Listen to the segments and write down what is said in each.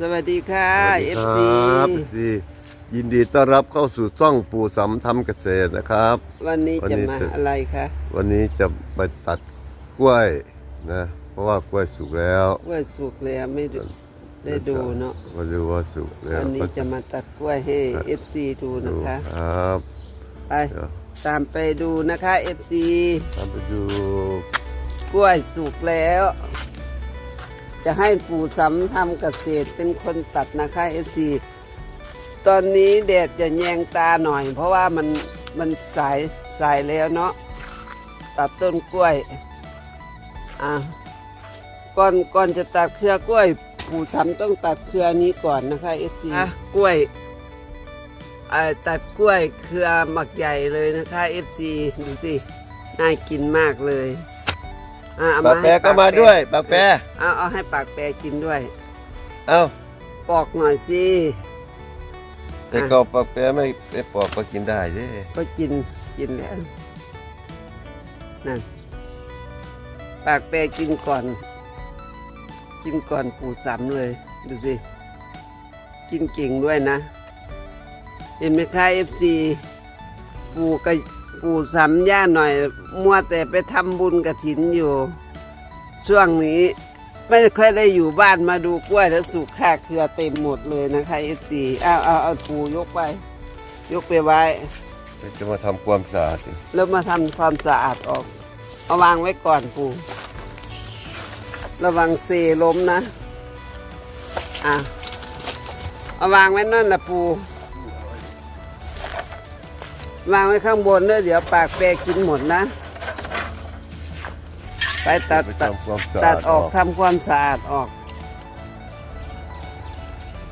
สวัสดีค่ะสวัสดี FC ครับดียินดีต้อนรับเข้าสู่ช่องปู่สำทำเกษตรนะครับ วันนี้วันจะนี้มาจะอะไรคะวันนี้จะไปตัดกล้วยนะ เพราะว่ากล้วยสุกแล้วกล้วยสุกแล้วไม่ได้ได้ดูเนาะมาดูว่าสุกแล้ววันนี้จะมาตัดกล้วยให้ FC ดูนะดูคะครับไปเดี๋ยวตามไปดูนะคะ FC ตามไปดู กล้วยสุกแล้ว จะให้ปู่สำทำเกษตรเป็นคนตัดนะคะ FC ตอนนี้แดดจะแยงตาหน่อย เพราะว่ามันมันสายสายแล้วเนาะตัดต้นกล้วยอะก่อนก่อนจะตัดเครือกล้วย ปู่สำต้องตัดเครือนี้ก่อนนะคะ FC อะกล้วยอ่าตัดกล้วยเครือหมักใหญ่เลยนะคะ FC ดูสิน่ากินมากเลย อะเอปลาให้แปรก็มาด้วยปลาแปรเอาเอาให้ปากแปรกินด้วย เอ้าปอกหน่อยสิแต่ก็ปลาแปรไม่ไม่ปอกก็กินได้เด้ก็กินกินแล้วนั่นปากแปรกินก่อน กินก่อนปู่สำเลย ดูสิ กินเก่งด้วยนะ เห็นไหมคะเอฟซีปู่กับ ปู่สำย่าหน่อย มัวแต่ไปทำบุญกระถินอยู่ ช่วงนี้ ไม่ค่อยได้อยู่บ้านมาดูกล้วยแล้วสุกค่าเครือเต็มหมดเลยนะคะเอฟซีเอาเอาเอาปู่ยกไป ยกไปไว้ จะมาทำความสะอาดอยู่แล้วมาทำความสะอาดออก เอาวางไว้ก่อนปู่ ระวังเซล้มนะ อะ เอาวางไว้นั่นแหละปู่ วางไว้ข้างบนเด้อเดี๋ยวปากแปรกินหมดนะ ไปตัดไปตัดทำความสะอาตัดดออก ทำความสะอาดออก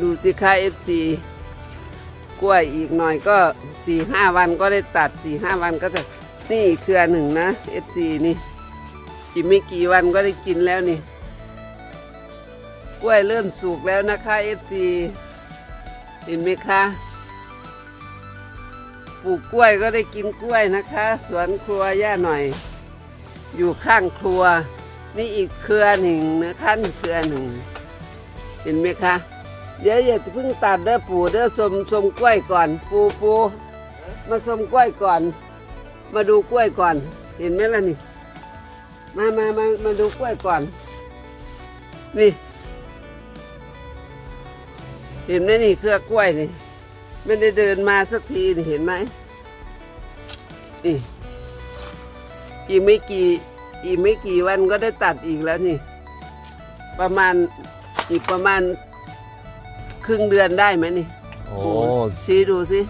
ดูสิคะเอฟซีกล้วยอีกหน่อยก็สี่ห้าวันก็ได้ตัดสี่ห้าวันก็จะนี่เครือหนึ่งนะเอฟซีนี่อีกไม่กี่วันก็ได้กินแล้วนี่ กล้วยเริ่มสุกแล้วนะคะเอฟซีเห็นไหมคะ ปลูกกล้วยก็ได้กินกล้วยนะคะ สวนครัวย่าหน่อย อยู่ข้างครัว นี่อีกเครือหนึ่งนะขั้นเครือหนึ่ง เห็นไหมคะ เดี๋ยวอย่าเพิ่งตัดเด้อปู่เด้อสมสมกล้วยก่อน ปูปูมาสมกล้วยก่อน มาดูกล้วยก่อน เห็นไหมล่ะนี่ มามามามาดูกล้วยก่อน นี่ เห็นไหมนี่เครือกล้วยนี่ ไม่ได้เดินมาสักทีนี่เห็นไหมนี่อีกไม่กี่ อีกไม่กี่วันก็ได้ตัดอีกแล้วนี่ ประมาณอีกประมาณ ครึ่งเดือนได้ไหมนี่โอ้ ชี้ดูสิ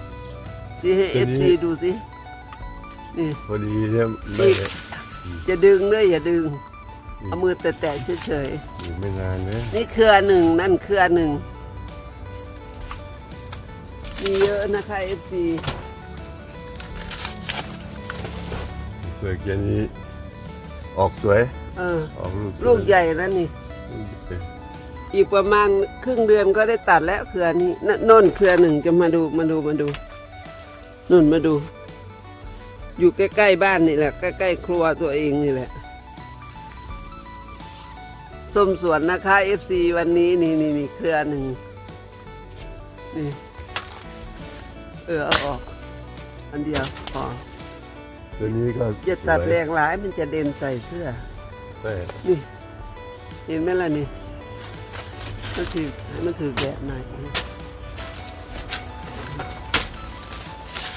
ชี้ให้ตัเอวฟนี้ ซีดูสินี่ พอดีเนี่ยไม่อีก จะดึงด้วยอย่าดึงอืมเอามือแตะๆเฉยอีกไม่นานนะๆนี่เครือหนึ่งนั่นเครือหนึ่ง มีเยอะนะคะเอฟซีเปลือกอย่างนี้ออกสวย เออออกลูกสวยลูกใหญ่แล้วนี่ ลูกใหญ่อีกประมาณครึ่งเดือนก็ได้ตัดแล้วเครือนี้นโน่นเครือหนึ่งจะมาดูมาดูมาดูนุ่นมาดู อยู่ใกล้ๆบ้านนี่แหละใกล้ๆครัวตัวเองนี่แหละส้มสวนนะคะเอฟซีวันนี้นี่นี่นี่เครือหนึ่งนี่เออเอาออก อันเดียวพอตัวนี้ก็จะตัดสวยแรงหลายมันจะเด่นใส่เสื้อแต่นี่ เห็นไหมล่ะนี่ มันถือมันถือแกะหน่อย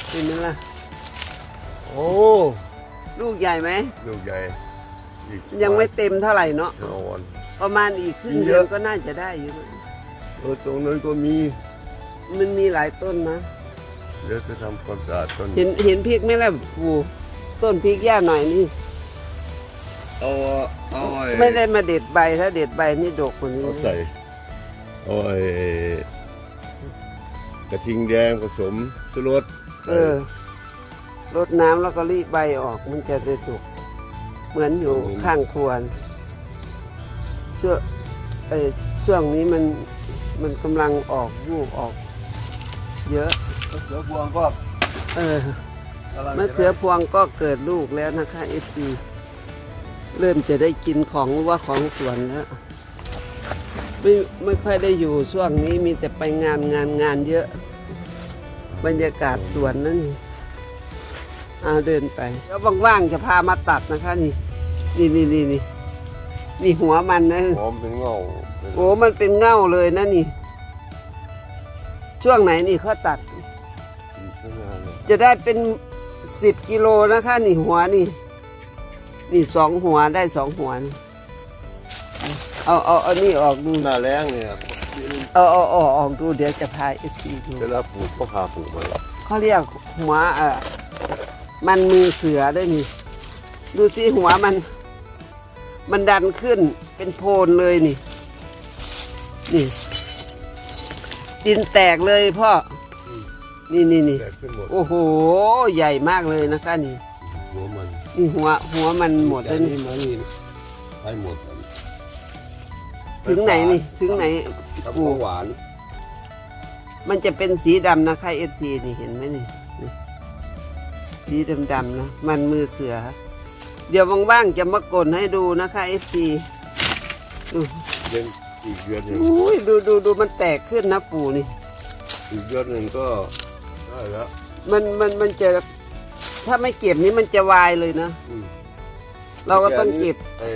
เห็นไหมล่ะ โอ้ ลูกใหญ่ไหม ลูกใหญ่อีกยังไม่เต็มเท่าไหร่เนาะห้าวันประมาณอีกครึ่งมีเยเดืออะนก็น่าจะได้อยู่มั้งเออตรงนั้นก็มี มันมีหลายต้นนะ เดี๋ยวจะทำความสะอาดต้นเห็นเห็นพริกไหมล่ะปูต้นพริกย่าหน่อยนี่ เอาเอาไอ้ไม่ได้มาเด็ดใบถ้าเด็ดใบนี่ดกกว่านี้เอาใส่เอาไอ้กระทิงแดงผสมสุรสเออรดน้ำแล้วก็รีบใบออกมันจะได้ดกเหมือนอยู่ข้างครัวช่วงเออช่วงนี้มันมันกำลังออกลูกออก เยอะเสือพวงก็เออกำลังมะเขือพวงก็เกิดลูกแล้วนะคะเอฟซีเริ่มจะได้กินของว่าของสวนแล้วไม่ไม่ค่อยได้อยู่ช่วงนี้มีแต่ไปงานงานงานเยอะ บรรยากาศสวนนั่นนี่เอาเดินไป แล้วว่างๆจะพามาตัดนะคะนี่ นี่นี่นี่นี่นี่หัวมันนะ หอมเป็นเงาเป็นโอ้มันเป็นเง่าเลยนะนี่ ช่วงไหนนี่เขาตัดไม่นานเลยจะได้เป็นสิบกิโลนะคะนี่หัวนี่ นี่สองหัวได้สองหัวนี่เอาเอาเอานี่ออกดูหน้าแรงเนี่ยเอาเอาเอาออกดูเดี๋ยวจะพายเอซีดูเวลาปลูกก็พาปลูกมาแล้วเขาเรียกหัวเออมันมือเสือด้วยนี่ ดูสิหัวมัน มันดันขึ้นเป็นโพนเลยนี่ นี่ ดินแตกเลยพ่อ นี่นี่นี่แตกขึ้นหมดโอ้โห ใหญ่มากเลยนะคะนี่ หัวมันนี่หัวหัวมันหมดแล้วนี่มันนี่ให้หมดมันถึงไหนนี่ ถึงไหนกับปลูข้ากวหวานมันจะเป็นสีดำนะคะเอฟซีนี่เห็นไหมนี่นี่ สีดำๆนะ มันมือเสือ เดี๋ยวว่างๆจะมากดให้ดูนะคะเอฟซีเป็น อีกเดือนหนึ่งอุ้ยดูดูดูมันแตกขึ้นนะปู่นี่ อีกเดือนหนึ่งก็ได้แล้วมันมันมันจะถ้าไม่เก็บนี้มันจะวายเลยนะ อืมเราก็ต้องเก็บ ไอ้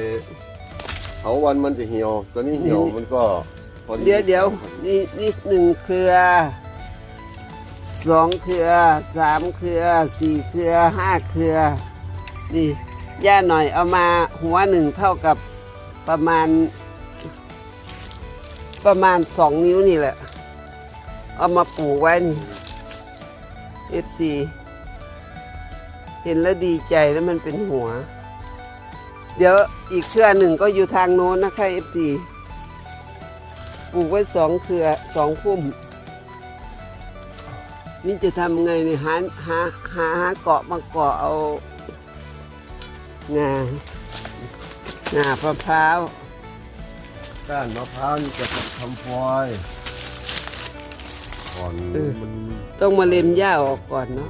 เถาวันมันจะเหี่ยวตัวนี้เหี่ยวนี่มันก็พอเดี๋ยวเดี๋ยวนี่นี่หนึ่งเครือสองเครือสามเครือสี่เครือห้าเครือนี่ย่าหน่อยเอามาหัวหนึ่งเท่ากับประมาณ ประมาณสองนิ้วนี่แหละ เอามาปลูกไว้นี่เอฟซีเห็นแล้วดีใจแล้วมันเป็นหัว เดี๋ยวอีกเครือหนึ่งก็อยู่ทางโน้นนะคะเอฟซีปลูกไว้สองเครือสองพุ่ม นี่จะทำไงเนี่ยหาหาหาหาเกาะมาเกาะเอางางาพร้าว ก้านมะพร้าวนี่จะทำฟอยก่อนมันต้องมาเล็มหญ้าออกก่อนเนาะ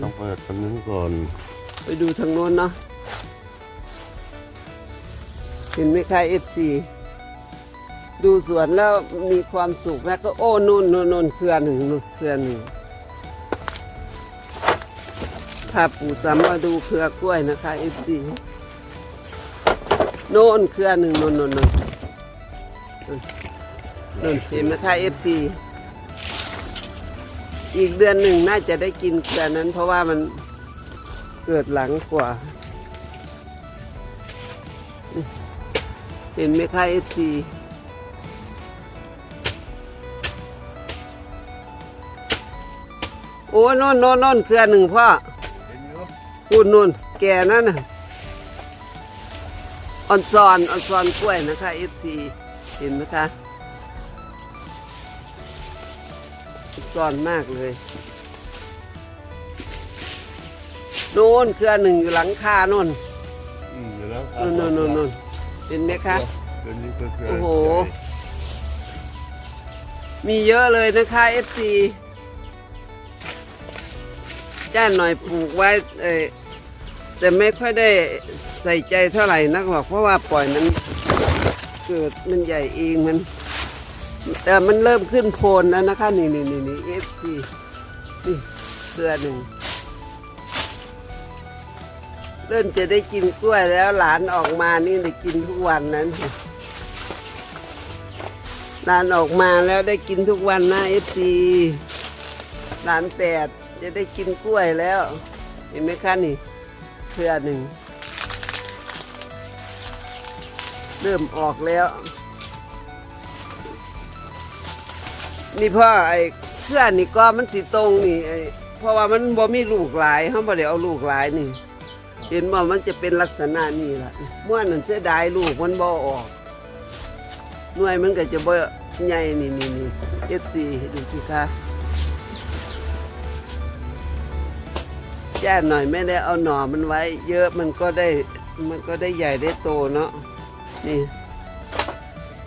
ต้องเปิดคนนั้นก่อนไปดูทางโน้นเนาะ เห็นไหมคะเอฟซีดูสวนแล้วมีความสุขแล้วก็โอ้นู่นนู่นนู่นเครือหนึ่งนู่นเครือหนึ่งพาปู่สามมาดูเครือกล้วยนะคะเอฟซี โน่นเครือหนึ่งโน่นโน่นโน่นนู่นเห็นไหมคะเอฟซีอีกเดือนหนึ่งน่าจะได้กินเครือนั้น เพราะว่ามันเกิดหลังกว่า เห็นไหมคะเอฟซีโอ้นนนนนเครือหนึ่งพ่อเห็นอยู่คุณนุ่นแก่นั่นน่ะ ออนซอนออนซอนกล้วยนะคะเอฟซีเห็นไหมคะออนซอนมากเลยโน่นเครือหนึ่งอยู่หลังคาโน่นอืมเดี๋ยวแล้วโน่นโน่นโน่นเห็นไหมคะ เดี๋ยวนี้ก็คือโอ้โห มีเยอะเลยนะคะเอฟซีจ้าหน่อยปลูกไว้เออ แต่ไม่ค่อยได้ใส่ใจเท่าไหร่นักหรอกเพราะว่าปล่อยมันเกิดมันใหญ่เองมัน แต่มันเริ่มขึ้นโพนแล้วนะคะ นี่นี่นี่นี่เอฟซีนี่เสื้อหนึ่งเริ่มจะได้กินกล้วยแล้วหลานออกมานี่ได้กินทุกวันนั้นหลานออกมาแล้วได้กินทุกวันนะเอฟซีหลานแปดจะได้กินกล้วยแล้ว เห็นไหมคะนี่ เครือหนึ่ง เริ่มออกแล้ว นี่พ่อไอ้เครือนี่ก็มันสีตรงนี่ไอ้เพราะว่ามันบ่มีลูกหลายเขาบ่ได้เอาลูกหลายนี่ เห็นว่ามันจะเป็นลักษณะนี้ล่ะเมื่อนั้นเสียดายลูกมันบ่ออก หน่วยมันก็จะบ่ใหญ่นี่นี่นี่เอฟซีดูสิคะ ย่าหน่อยไม่ได้เอาหน่อมันไว้ เยอะมันก็ได้มันก็ได้ใหญ่ได้โตเนาะนี่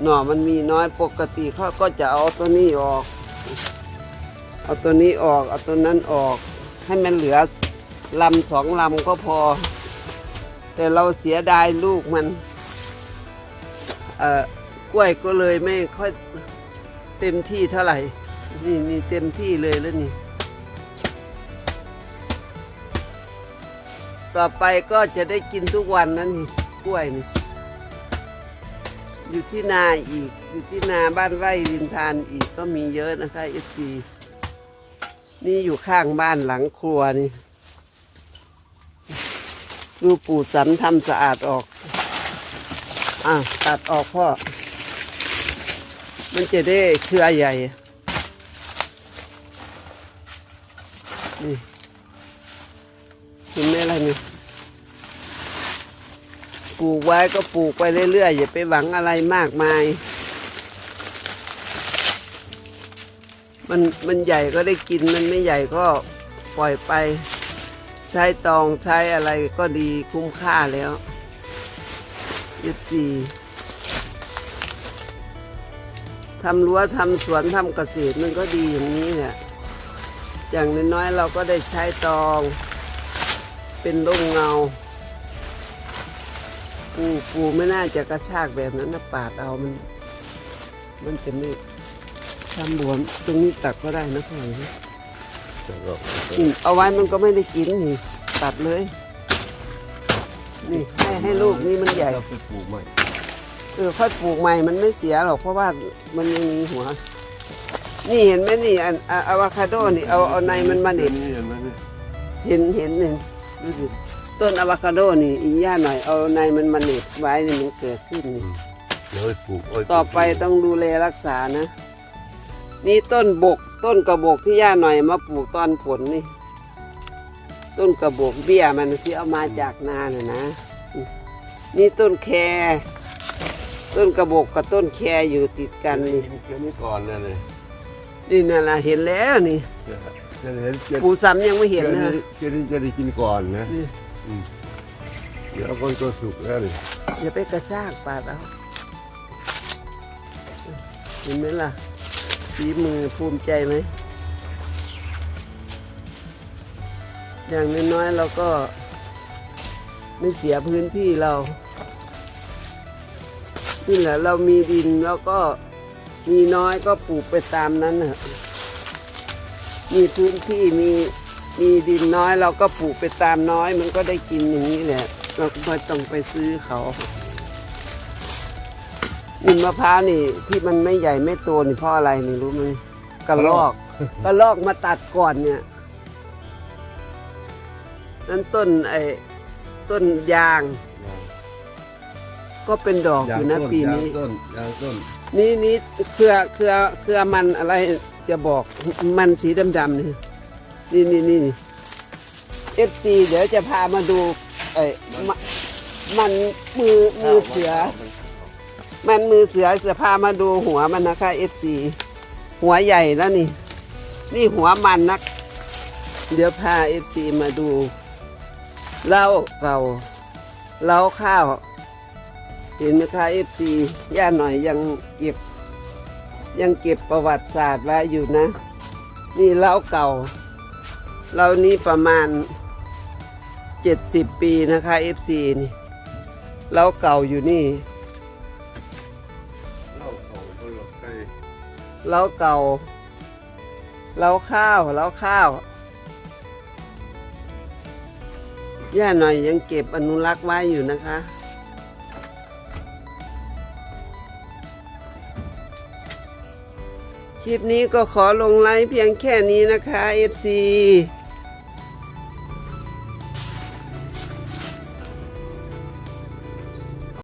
หน่อมันมีน้อยปกติเขาก็จะเอาตัวนี้ออก เอาตัวนี้ออกเอาตัวนั้นออก ให้มันเหลือลำสองลำก็พอ แต่เราเสียดายลูกมันเอ่อกล้วยก็เลยไม่ค่อยเต็มที่เท่าไหร่ นี่นี่เต็มที่เลยแล้วนี่ ต่อไปก็จะได้กินทุกวันนั่นนี่กล้วยนี่อยู่ที่นาอีก อยู่ที่นาบ้านไร่ริมทานอีกก็มีเยอะนะคะเอซีนี่อยู่ข้างบ้านหลังครัวนี่ดูปู่สันทำสะอาดออก อะตัดออกพ่อ มันจะได้เครือใหญ่ นี่ปลูกไว้ก็ปลูกไปเรื่อยๆ อย่าไปหวังอะไรมากมาย มันมันใหญ่ก็ได้กินมันไม่ใหญ่ก็ปล่อยไป ใช้ตองใช้อะไรก็ดีคุ้มค่าแล้วยี่สี่ทำรั้วทำสวนทำเกษตรมันก็ดีอย่างนี้เนี่ยอย่างน้อยๆเราก็ได้ใช้ตอง เป็นร่มเงา ปูปูไม่น่าจะกระชากแบบนั้นนะปาดเอามัน มันจะไม่ทำบวมตรงนี้ตัดก็ได้นะพ่อแล้วก็อืมเอาไว้มันก็ไม่ได้กินนี่ ตัดเลย นี่ให้ให้ลูกนี่มันใหญ่เราไปปลูกใหม่เออค่อยปลูกใหม่มันไม่เสียหรอกเพราะว่ามันยังมีหัว นี่เห็นไหมนี่อันอะอะวาคาโดนี่เอาเอาในมันมาเด็ดนี่เห็นไหมนี่เห็นเห็นหนึ่ง ดูสิต้นอะวาคาโดนี่อีย่าหน่อยเอาในมันมาเด็ดไว้นี่มันเกิดขึ้นนี่เดี๋ยวไปปลูกอ้ยต่อไปต้องดูแลรักษานะ นี่ต้นบก ต้นกระบอกที่ย่าหน่อยมาปลูกตอนฝนนี่ ต้นกระบอกเบี้ยมันที่เอามาจากนาน่ะนะ นี่ต้นแครต้นกระบอกกับต้นแครอยู่ติดกันนี่กินเคี้ยวนี้ก่อนนะเลยนี่นั่นละเห็นแล้วนี่ จะได้เห็นจะปูซ้ำยังไม่เห็นนะจะได้จะได้กินก่อนนะนี่เดี๋ยวคนตัวสุกแล้วนี่อย่าไปกระชากปาดเอาเห็นไหมล่ะฝีมือภูมิใจไหม อย่างน้อยๆเราก็ ไม่เสียพื้นที่เรานี่แหละเรามีดินแล้วก็มีน้อยก็ปลูกไปตามนั้นน่ะ มีพื้นที่มีมีดินน้อยเราก็ปลูกไปตามน้อย มันก็ได้กินอย่างนี้แหละ เราก็ไม่ต้องไปซื้อเขานิมมะพร้าวนี่ที่มันไม่ใหญ่ไม่โตนี่เพราะอะไรนี่รู้ไหมกระลอกกระลอกมาตัดก่อนเนี่ยนั่นต้นไอ้ต้นยาง ก็เป็นดอกอยู่นะปีนี้ยางต้นยางต้นนี่นี่เครือเครือเครือมันอะไร จะบอกมันสีดำๆนี่นี่นี่นี่เอฟซีเดี๋ยวจะพามาดูไอ้มะมันมือมือเสือ มันมือเสือจะพามาดูหัวมันนะคะเอฟซีหัวใหญ่แล้วนี่ นี่หัวมันนักเดี๋ยวพาเอฟซีมาดูเหล้าเก่าเหล้าข้าว เห็นไหมคะเอฟซีย่าหน่อยยังเก็บ ยังเก็บประวัติศาสตร์ไว้อยู่นะ นี่เหล้าเก่าเล้านี้ประมาณเจ็ดสิบปีนะคะเอฟซีนี่เหล้าเก่าอยู่นี่เหล้าของคนหลบไก่เล้าเก่าเหล้าข้าวเหล้าข้าวย่าหน่อยยังเก็บอนุรักษ์ไว้อยู่นะคะ คลิปนี้ก็ขอลงไลค์เพียงแค่นี้นะคะ FC